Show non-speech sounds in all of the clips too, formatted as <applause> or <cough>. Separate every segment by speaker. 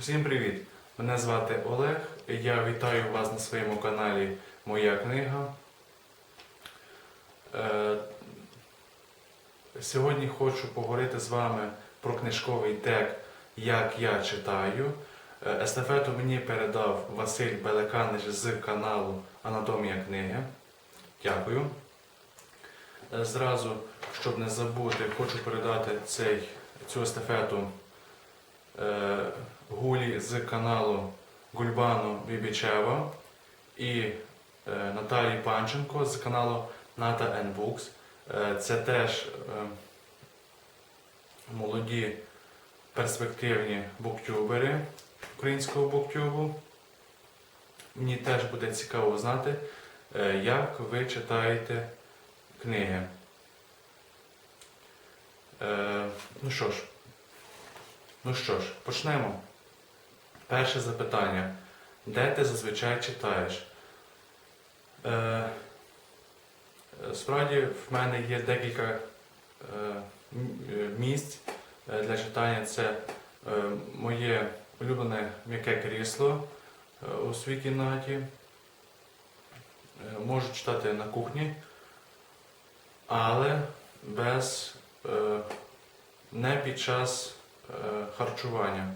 Speaker 1: Усім привіт! Мене звати Олег. Я вітаю вас на своєму каналі Моя книга. Е, Сьогодні хочу поговорити з вами про книжковий тег Як я читаю. Е, Естафету мені передав Василь Белеканич з каналу Анатомія книги. Дякую. Е, Зразу, щоб не забути, хочу передати цей, цю естафету Гулі з каналу Гульбану Бібічева і е, Наталії Панченко з каналу Ната Books. Е, Це теж е, молоді перспективні буктюбери українського буктюбу. Мені теж буде цікаво знати, як ви читаєте книги. Ну що ж, ну що ж, почнемо. Перше запитання. Де ти зазвичай читаєш? Е, Справді в мене є декілька е, місць е, для читання. Це е, моє улюблене м'яке крісло е, у своїй кімнаті. Е, Можу читати на кухні, але без е, не під час е, харчування.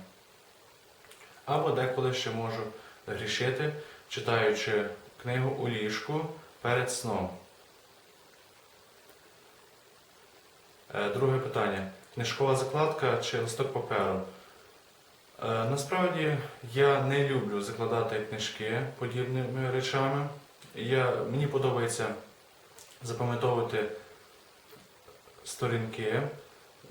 Speaker 1: Або деколи ще можу грішити, читаючи книгу у ліжку перед сном. Е, Друге питання. Книжкова закладка чи листок паперу? Е, Насправді я не люблю закладати книжки подібними речами. Я, мені подобається запам'ятовувати сторінки,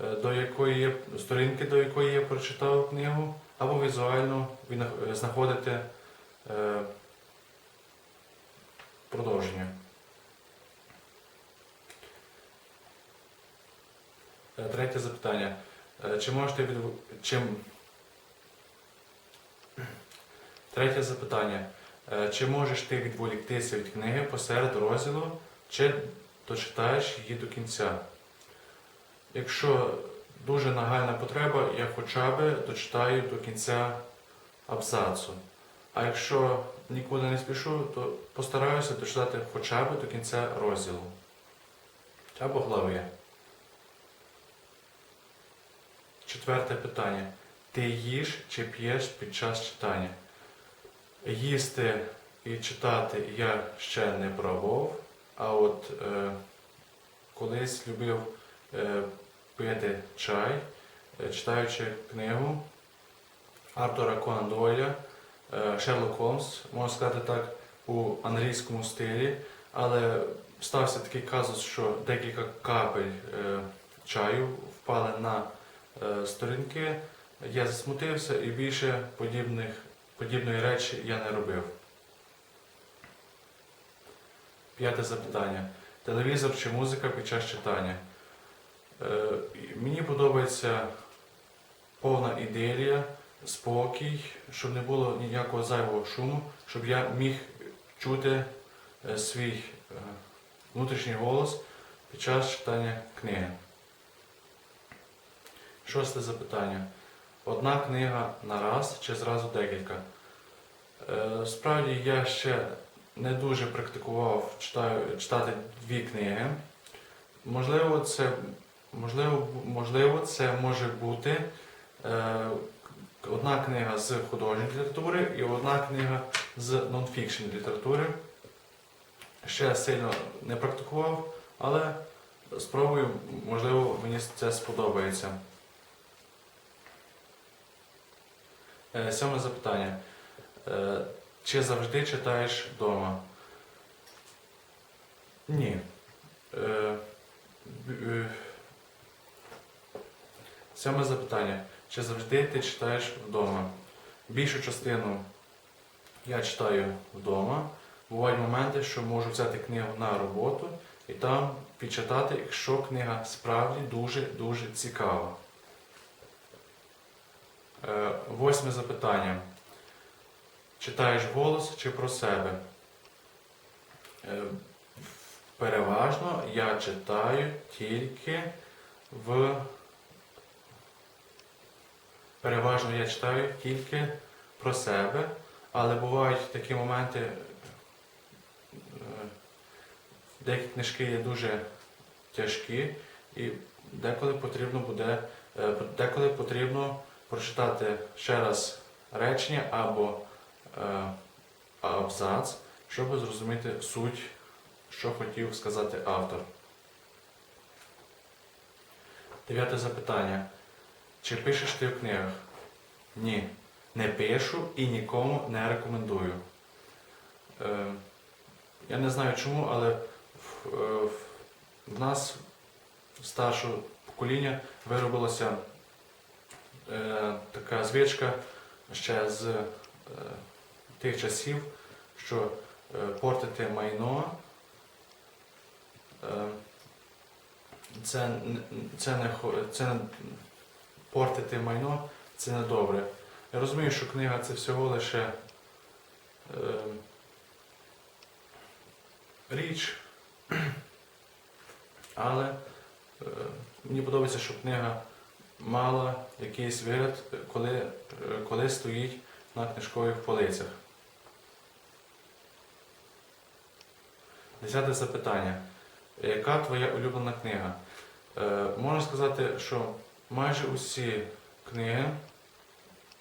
Speaker 1: е, до якої я, сторінки, до якої я прочитав книгу, або візуально віднах- е, знаходити е, продовження. Е, Третє запитання. Чи можете від... чим... Третє запитання. Чи можеш ти відволіктися від книги посеред розділу, чи дочитаєш її до кінця? Якщо дуже нагальна потреба, я хоча б дочитаю до кінця абзацу. А якщо нікуди не спішу, то постараюся дочитати хоча б до кінця розділу. Або глави. Четверте питання. Ти їш чи п'єш під час читання? Їсти і читати я ще не пробував, а от е, колись любив е, пити чай, е, читаючи книгу Артура Конан Дойля е, Шерлок Холмс, можна сказати так, у англійському стилі, але стався такий казус, що декілька капель е, чаю впали на сторінки. Я засмутився і більше подібних, подібної речі я не робив. П'яте запитання. Телевізор чи музика під час читання? Е, Мені подобається повна ідилія, спокій, щоб не було ніякого зайвого шуму, щоб я міг чути е, свій е, внутрішній голос під час читання книги. Шосте запитання. Одна книга на раз чи зразу декілька? Справді я ще не дуже практикував читати дві книги. Можливо, це, можливо, можливо, це може бути е, одна книга з художньої літератури і одна книга з нонфікшн літератури. Ще сильно не практикував, але спробую, можливо, мені це сподобається. Е, Сьоме запитання. Е, Чи завжди читаєш вдома? Ні. Е, е, Сьоме запитання. Чи завжди ти читаєш вдома? Більшу частину я читаю вдома. Бувають моменти, що можу взяти книгу на роботу і там підчитати, якщо книга справді дуже-дуже цікава. Е, Восьме запитання. Читаєш голос чи про себе? Е, Переважно я читаю тільки в переважно я читаю тільки про себе, але бувають такі моменти, е, деякі книжки є дуже тяжкі, і деколи потрібно буде, е, деколи потрібно прочитати ще раз речення або е, абзац, щоб зрозуміти суть, що хотів сказати автор. Дев'яте запитання. Чи пишеш ти в книгах? Ні. Не пишу і нікому не рекомендую. Е, я не знаю чому, але в, е, в нас старшого покоління виробилася е, така звичка ще з е, тих часів, що е, портити майно е, це, це, не, це портити майно це не добре. Я розумію, що книга це всього лише е, річ, <clears throat> але е, мені подобається, щоб книга мала якийсь вигляд, коли, е, коли стоїть на книжкових полицях. Десяте запитання. Яка твоя улюблена книга? Е, можна сказати, що майже усі книги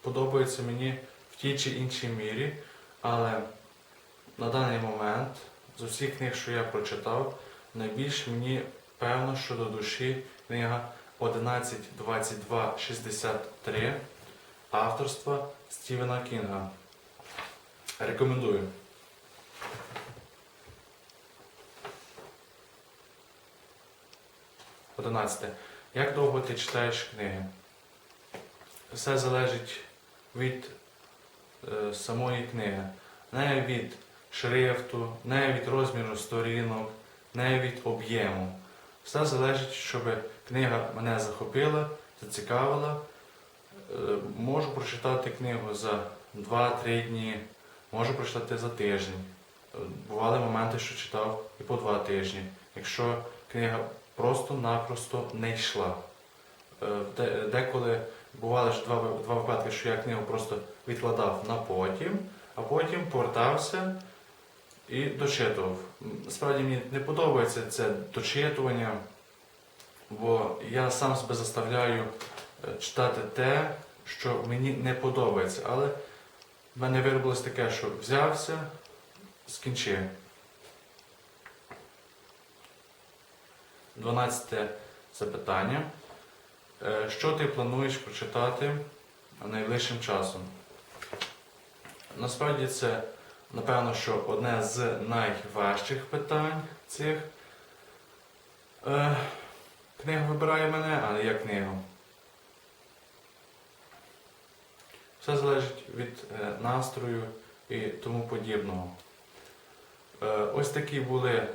Speaker 1: подобаються мені в тій чи іншій мірі, але на даний момент з усіх книг, що я прочитав, найбільш мені певно, що до душі книга 11.22.63 авторства Стівена Кінга. Рекомендую. Одинадцяте. Як довго ти читаєш книги? Все залежить від е, самої книги. Не від шрифту, не від розміру сторінок, не від об'єму. Все залежить, щоб книга мене захопила, зацікавила. Е, можу прочитати книгу за 2-3 дні, можу прочитати за тиждень. Е, Бували моменти, що читав і по 2 тижні. Якщо книга просто-напросто не йшла. Е, Деколи бували ж два, два випадки, що я книгу просто відкладав на потім, а потім повертався і дочитував. Справді мені не подобається це дочитування, бо я сам себе заставляю е, читати те, що мені не подобається. Але в мене виробилось таке, що взявся, скінчив. 12 запитання. Е, Що ти плануєш прочитати найближчим часом? Насправді це, напевно, що одне з найважчих питань цих. Е, Книга вибирає мене, а не я книгу. Все залежить від е, настрою і тому подібного. Е, Ось такі були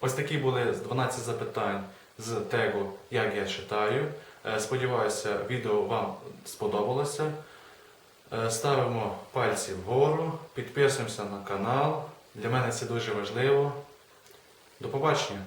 Speaker 1: Ось такі були 12 запитань з тегу Як я читаю. Е, Сподіваюся, відео вам сподобалося. Е, Ставимо пальці вгору, підписуємося на канал. Для мене це дуже важливо. До побачення!